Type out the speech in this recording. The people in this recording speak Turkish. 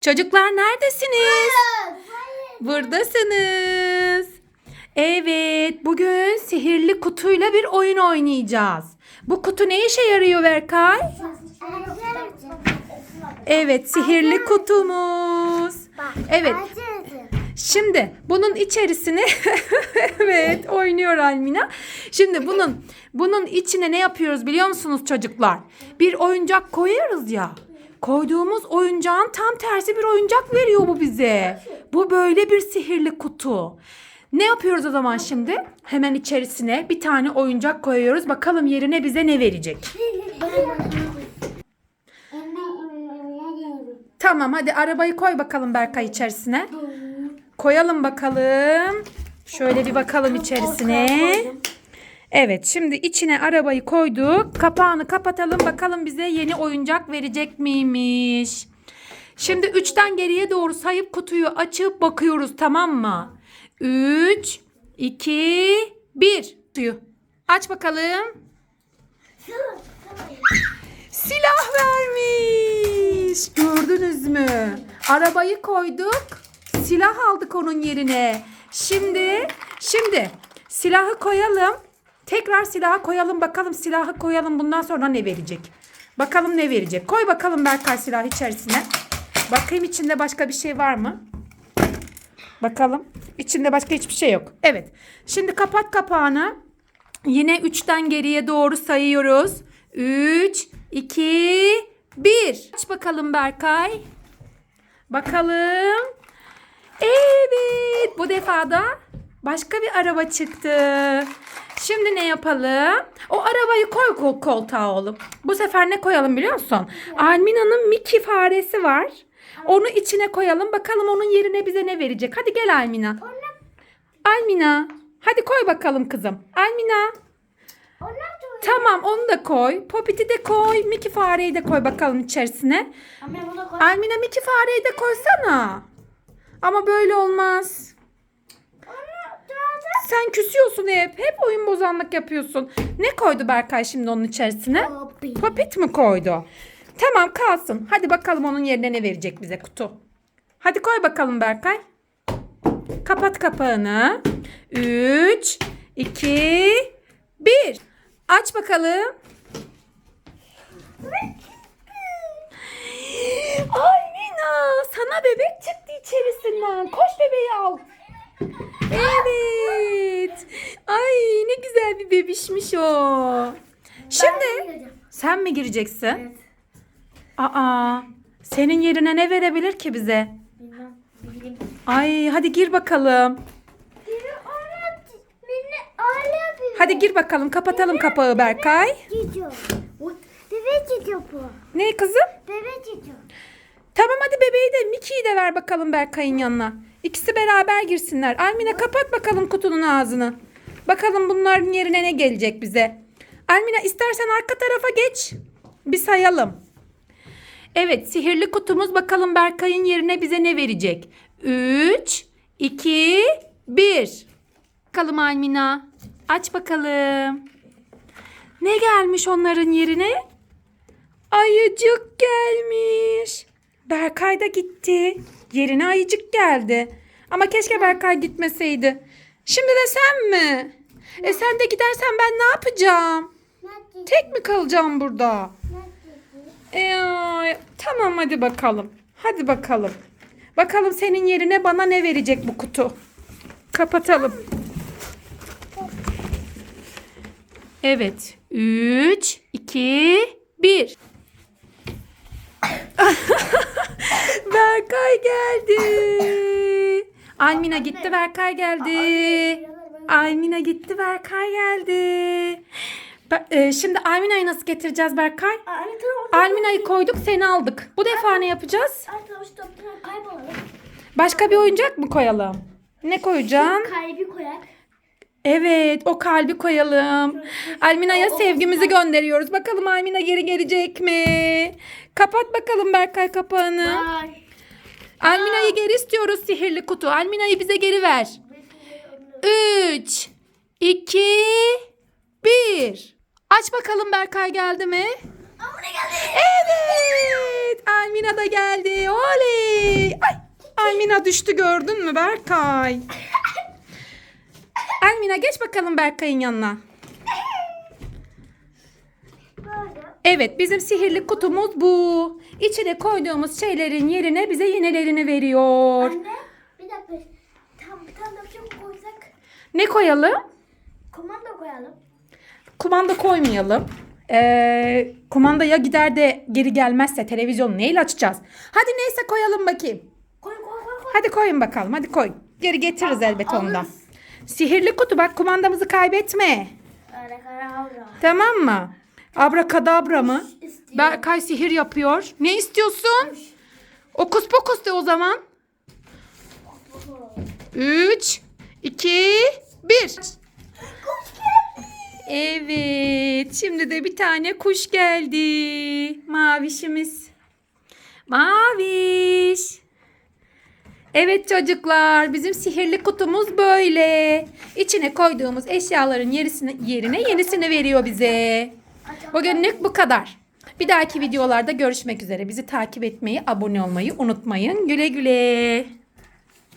Çocuklar neredesiniz? Buradasınız. Evet, bugün sihirli kutuyla bir oyun oynayacağız. Bu kutu ne işe yarıyor Berkay? Evet, sihirli kutumuz. Evet, şimdi bunun içerisine evet oynuyor Almina. Şimdi bunun bunun içine ne yapıyoruz biliyor musunuz çocuklar? Bir oyuncak koyuyoruz ya. Koyduğumuz oyuncağın tam tersi bir oyuncak veriyor bu bize. Bu böyle bir sihirli kutu. Ne yapıyoruz o zaman şimdi? Hemen içerisine bir tane oyuncak koyuyoruz. Bakalım yerine bize ne verecek? Tamam hadi arabayı koy bakalım Berkay içerisine. Koyalım bakalım. Şöyle bir bakalım içerisine. Evet şimdi içine arabayı koyduk. Kapağını kapatalım bakalım bize yeni oyuncak verecek miymiş. Şimdi 3'ten geriye doğru sayıp kutuyu açıp bakıyoruz tamam mı? 3, 2, 1. Kutuyu aç bakalım. Silah vermiş. Gördünüz mü? Arabayı koyduk. Silah aldık onun yerine. Şimdi, şimdi silahı koyalım. Tekrar silahı koyalım bakalım silahı koyalım bundan sonra ne verecek? Bakalım ne verecek? Koy bakalım Berkay silahı içerisine. Bakayım içinde başka bir şey var mı? Bakalım. İçinde başka hiçbir şey yok. Evet. Şimdi kapat kapağını. Yine 3'ten geriye doğru sayıyoruz. 3, 2, 1. Aç bakalım Berkay. Bakalım. Evet. Bu defa da başka bir araba çıktı. Şimdi ne yapalım? O arabayı koy kol koltuğa oğlum. Bu sefer ne koyalım biliyor musun? Almina'nın Mickey faresi var. Onu içine koyalım. Bakalım onun yerine bize ne verecek. Hadi gel Almina. Almina. Hadi koy bakalım kızım. Almina. Tamam onu da koy. Popit'i de koy. Mickey fareyi de koy bakalım içerisine. Almina Mickey fareyi de koysana. Ama böyle olmaz. Sen küsüyorsun hep. Hep oyun bozanlık yapıyorsun. Ne koydu Berkay şimdi onun içerisine? Popit mi koydu? Tamam kalsın. Hadi bakalım onun yerine ne verecek bize kutu. Hadi koy bakalım Berkay. Kapat kapağını. 3, 2, 1. Aç bakalım. Almina sana bebek çıktı içerisinden. Koş bebeği al. Evet. Ay ne güzel bir bebişmiş o. Şimdi sen mi gireceksin? Aa, senin yerine ne verebilir ki bize? Ay hadi gir bakalım. Hadi gir bakalım. Kapatalım kapağı Berkay. Bebek gidiyor bu. Ne kızım? Bebek. Tamam hadi bebeği de Mickey'yi de ver bakalım Berkay'ın yanına. İkisi beraber girsinler. Almina kapat bakalım kutunun ağzını. Bakalım bunların yerine ne gelecek bize. Almina istersen arka tarafa geç. Bir sayalım. Evet sihirli kutumuz bakalım Berkay'ın yerine bize ne verecek? 3, 2, 1. Bakalım Almina. Aç bakalım. Ne gelmiş onların yerine? Ayıcık gelmiş. Berkay da gitti. Yerine ayıcık geldi. Ama keşke Berkay gitmeseydi. Şimdi de sen mi? E sen de gidersen ben ne yapacağım? Tek mi kalacağım burada? E, tamam hadi bakalım. Hadi bakalım. Bakalım senin yerine bana ne verecek bu kutu? Kapatalım. Evet. 3, 2, 1. Berkay geldi. Almina gitti Berkay geldi. Almina gitti Berkay geldi. Be- e, şimdi Almina'yı nasıl getireceğiz Berkay? Almina'yı koyduk seni aldık. Bu defa ne yapacağız? Başka bir oyuncak mı koyalım? Ne koyacağım? Evet o kalbi koyalım. Almina'ya sevgimizi gönderiyoruz. Bakalım Almina geri gelecek mi? Kapat bakalım Berkay kapağını. Ay. Almina'yı geri istiyoruz sihirli kutu. Almina'yı bize geri ver. 3, 2, 1. Aç bakalım Berkay geldi mi? Geldi. Evet. Almina da geldi. Oley. Ay. Almina düştü gördün mü Berkay? Almina geç bakalım Berkay'ın yanına. Evet bizim sihirli kutumuz bu. İçine koyduğumuz şeylerin yerine bize yenelerini veriyor. Anne bir dakika. Tam bir tane bir şey koysak. Ne koyalım? Komando koyalım. Kumanda koymayalım. Ee, kumanda ya gider de geri gelmezse televizyonu neyle açacağız? Hadi neyse koyalım bakayım. Koy koy koy koy. Hadi koyun bakalım. Hadi koy. Geri getiririz elbet ondan. Sihirli kutu bak kumandamızı kaybetme. Tamam mı? Abrakadabra mı? İstiyorum. Berkay sihir yapıyor. Ne istiyorsun? Okus pokus de o zaman. 3, 2, 1. Evet. Şimdi de bir tane kuş geldi. Mavişimiz. Maviş. Evet çocuklar bizim sihirli kutumuz böyle. İçine koyduğumuz eşyaların yerisine, yerine yenisini veriyor bize. Bugünlük bu kadar. Bir dahaki videolarda görüşmek üzere. Bizi takip etmeyi, abone olmayı unutmayın. Güle güle.